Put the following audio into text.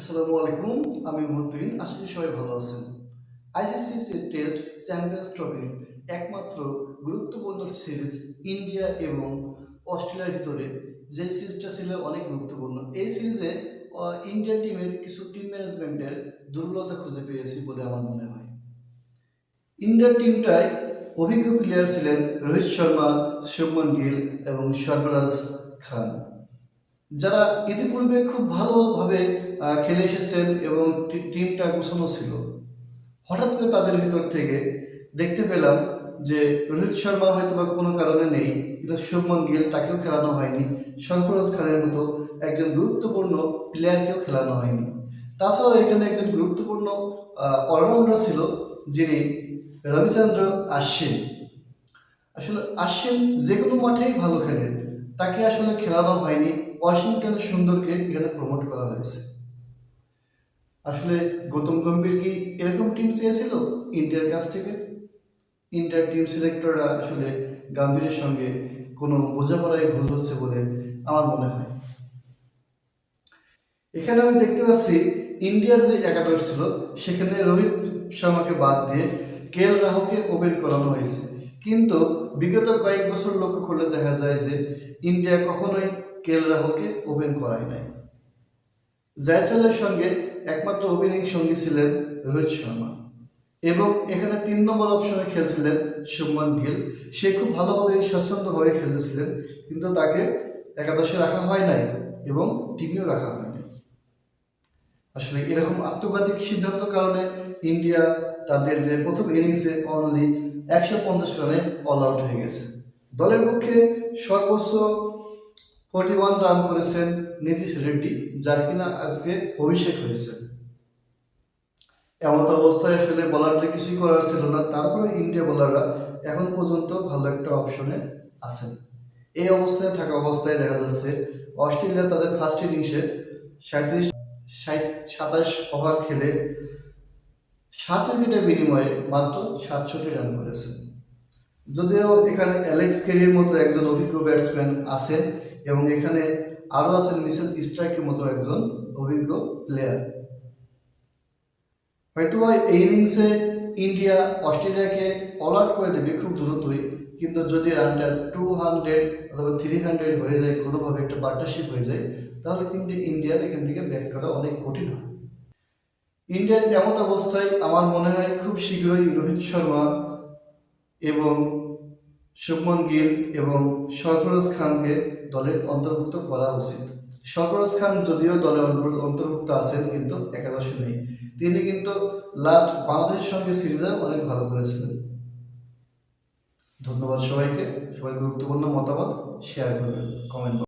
আসসালামু আলাইকুম, আমি মুহতুইন আশা সবাই ভালো আছেন। আইসিসি টেস্ট চ্যাম্পিয়ন্স ট্রফির একমাত্র গুরুত্বপূর্ণ সিরিজ ইন্ডিয়া এবং অস্ট্রেলিয়ার ভিতরে। যে সিরিজটা ছিল অনেক গুরুত্বপূর্ণ। এই সিরিজে ইন্ডিয়া টিমের কিছু টিম ম্যানেজমেন্টের দুর্বলতা খুঁজে পেয়েছি বলে আমার মনে হয়। ইন্ডিয়ার টিমটায় অভিজ্ঞ প্লেয়ার ছিলেন রোহিত শর্মা, শুভমন গিল এবং সরফরাজ খান। যারা ইতিপূর্বে খুব ভালোভাবে খেলে এসেছেন এবং টিমটা গুছানো ছিল, হঠাৎ করে তাদের ভিতর থেকে দেখতে পেলাম যে রোহিত শর্মা হয়তো বা কোনো কারণে নেই, কিন্তু শুভমন গিল তাকেও খেলানো হয়নি সরফরাজ খানের মতো একজন গুরুত্বপূর্ণ প্লেয়ারকেও খেলানো হয়নি। তাছাড়াও এখানে একজন গুরুত্বপূর্ণ অলরাউন্ডার ছিল, যিনি রবিচন্দ্র আশ্বিন। আসলে আশ্বিন যে কোনো মাঠেই ভালো খেলে, তাকে আসলে খেলানো হয়নি ওয়াশিংটন সুন্দরকে এখানে প্রমোট করা হয়েছে? আসলে গৌতম গম্ভীর কি এরকম টিম চেয়েছিল? ইন্ডিয়ার কাছ থেকে? ইন্ডিয়ার টিম সিলেক্টররা আসলে গাম্ভীরের সঙ্গে কোনো বোঝাপড়ায় ভুল হচ্ছে বলে আমার মনে হয়। এখানে আমি দেখতে পাচ্ছি ইন্ডিয়ার যে একাদশ ছিল, সেখানে রোহিত শর্মাকে বাদ দিয়ে কে এল রাহুলকে ওপেন করানো হয়েছে। কিন্তু বিগত কয়েক বছর লক্ষ্য করলে দেখা যায় যে ইন্ডিয়া কখনোই কে এল রাহুলকে ওপেন করায় নাই। জয়সালের সঙ্গে একমাত্র ওপেনিং সঙ্গী ছিলেন রোহিত শর্মা এবং এখানে তিন নম্বর অপশনে খেলছিলেন শুভমান গিল। সে খুব ভালোভাবে স্বচ্ছন্দভাবে খেলতেছিলেন, কিন্তু তাকে একাদশে রাখা হয় নাই এবং টিমেও রাখা হয়নি আসলে এরকম আত্মঘাতিক সিদ্ধান্ত কারণে ইন্ডিয়া তাদের যে প্রথম ইনিংসে অনলি একশো পঞ্চাশ রানে অল আউট হয়ে গেছে। দলের পক্ষে সর্বোচ্চ ফোর্টি ওয়ান রান করেছেন নীতিশ রেড্ডি, যার কিনা আজকে অভিষেক হয়েছে। এমন অবস্থায় আসলে বলারদের কিছুই করার ছিল না, তারপরে ইন্ডিয়া বোলাররা এখন পর্যন্ত ভালো একটা অপশনে আছেন এই অবস্থায় থাকা অবস্থায় দেখা যাচ্ছে, অস্ট্রেলিয়া তাদের ফার্স্ট ইনিংসে সাঁত্রিশ সাতাশ ওভার খেলে সাত উইকেটের বিনিময়ে মাত্র সাতষট্টি রান করেছেন যদিও এখানে অ্যালেক্স কেরির মতো একজন অভিজ্ঞ ব্যাটসম্যান আছেন এবং এখানে আরও আছেন মিসেল স্ট্রাইকের মতো একজন অভিজ্ঞ প্লেয়ার হয়তোবা এই ইনিংসে ইন্ডিয়া, অস্ট্রেলিয়াকে অল আউট করে দেবে খুব দ্রুতই, কিন্তু যদি রানটা টু হান্ড্রেড অথবা থ্রি হান্ড্রেড হয়ে যায়, কোনোভাবে একটা পার্টনারশিপ হয়ে যায়, তাহলে কিন্তু ইন্ডিয়ার এখান থেকে ব্যাক করা অনেক কঠিন হয়। ইন্ডিয়ার এমন অবস্থায় আমার মনে হয় খুব শীঘ্রই রোহিত শর্মা এবং শুভমন গিল এবং সরফরাজ খানকে দলে অন্তর্ভুক্ত করা উচিত। সরফরাজ খান যদিও দলে অন্তর্ভুক্ত আছেন কিন্তু একাদশে নেই। তিনি কিন্তু লাস্ট বাংলাদেশের সঙ্গে সিরিজে অনেক ভালো করেছিলেন। ধন্যবাদ সবাইকে। সবাই গুরুত্বপূর্ণ মতামত শেয়ার করবেন। কমেন্ট